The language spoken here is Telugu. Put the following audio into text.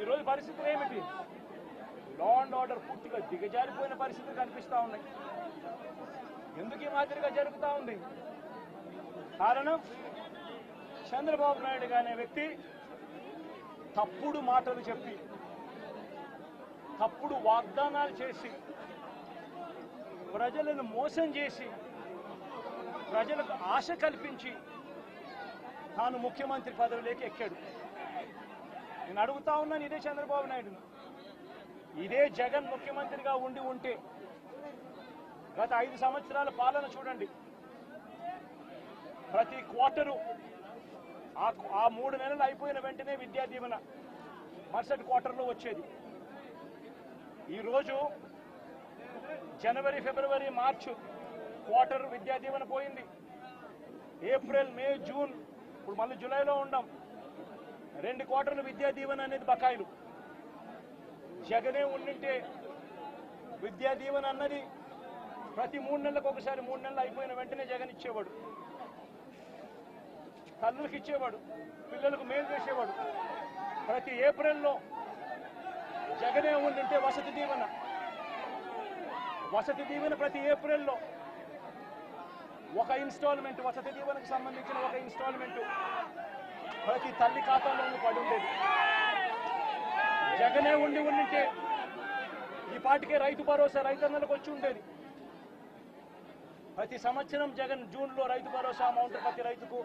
ఈరోజు పరిస్థితులు ఏమిటి? లా అండ్ ఆర్డర్ పూర్తిగా దిగజారిపోయిన పరిస్థితులు కనిపిస్తా ఉన్నాయి. ఎందుకు ఈ మాదిరిగా జరుగుతూ ఉంది? కారణం? చంద్రబాబు నాయుడు అనే వ్యక్తి తప్పుడు మాటలు చెప్పి తప్పుడు వాగ్దానాలు చేసి ప్రజలను మోసం చేసి ప్రజలకు ఆశ కల్పించి తాను ముఖ్యమంత్రి పదవిలోకి ఎక్కాడు. నేను అడుగుతా ఉన్నాను ఇదే చంద్రబాబు నాయుడు ఇదే జగన్ ముఖ్యమంత్రిగా ఉండి ఉంటే గత ఐదు సంవత్సరాల పాలన చూడండి. ప్రతి క్వార్టరు ఆ ఆ మూడు నెలలు అయిపోయిన వెంటనే విద్యా దీవెన మరుసటి క్వార్టర్లో వచ్చేది. ఈరోజు జనవరి ఫిబ్రవరి మార్చు క్వార్టర్ విద్యా దీవెన పోయింది. ఏప్రిల్ మే జూన్ ఇప్పుడు మళ్ళీ జూలైలో ఉండం. రెండు క్వార్టర్లు విద్యా దీవెన అనేది బకాయిలు. జగనే ఉండింటే విద్యా దీవెన అన్నది ప్రతి మూడు నెలలకు ఒకసారి మూడు నెలలు అయిపోయిన వెంటనే జగన్ ఇచ్చేవాడు. తల్లులకు ఇచ్చేవాడు పిల్లలకు మేలు చేసేవాడు. ప్రతి ఏప్రిల్లో జగనే ఉండింటే వసతి దీవెన. వసతి దీవెన ప్రతి ఏప్రిల్లో ఒక ఇన్స్టాల్మెంట్ వసతి దీవెనకు సంబంధించిన ఒక ఇన్స్టాల్మెంట్. ప్రతి తల్లి ఖాతాలో పడి ఉండేది జగనే ఉండి ఉండింటే ఈ పాటికే రైతు భరోసా రైతన్నలకు వచ్చి ఉండేది. ప్రతి సంవత్సరం జగన్ జూన్లో రైతు భరోసా అమౌంట్ ప్రతి రైతుకు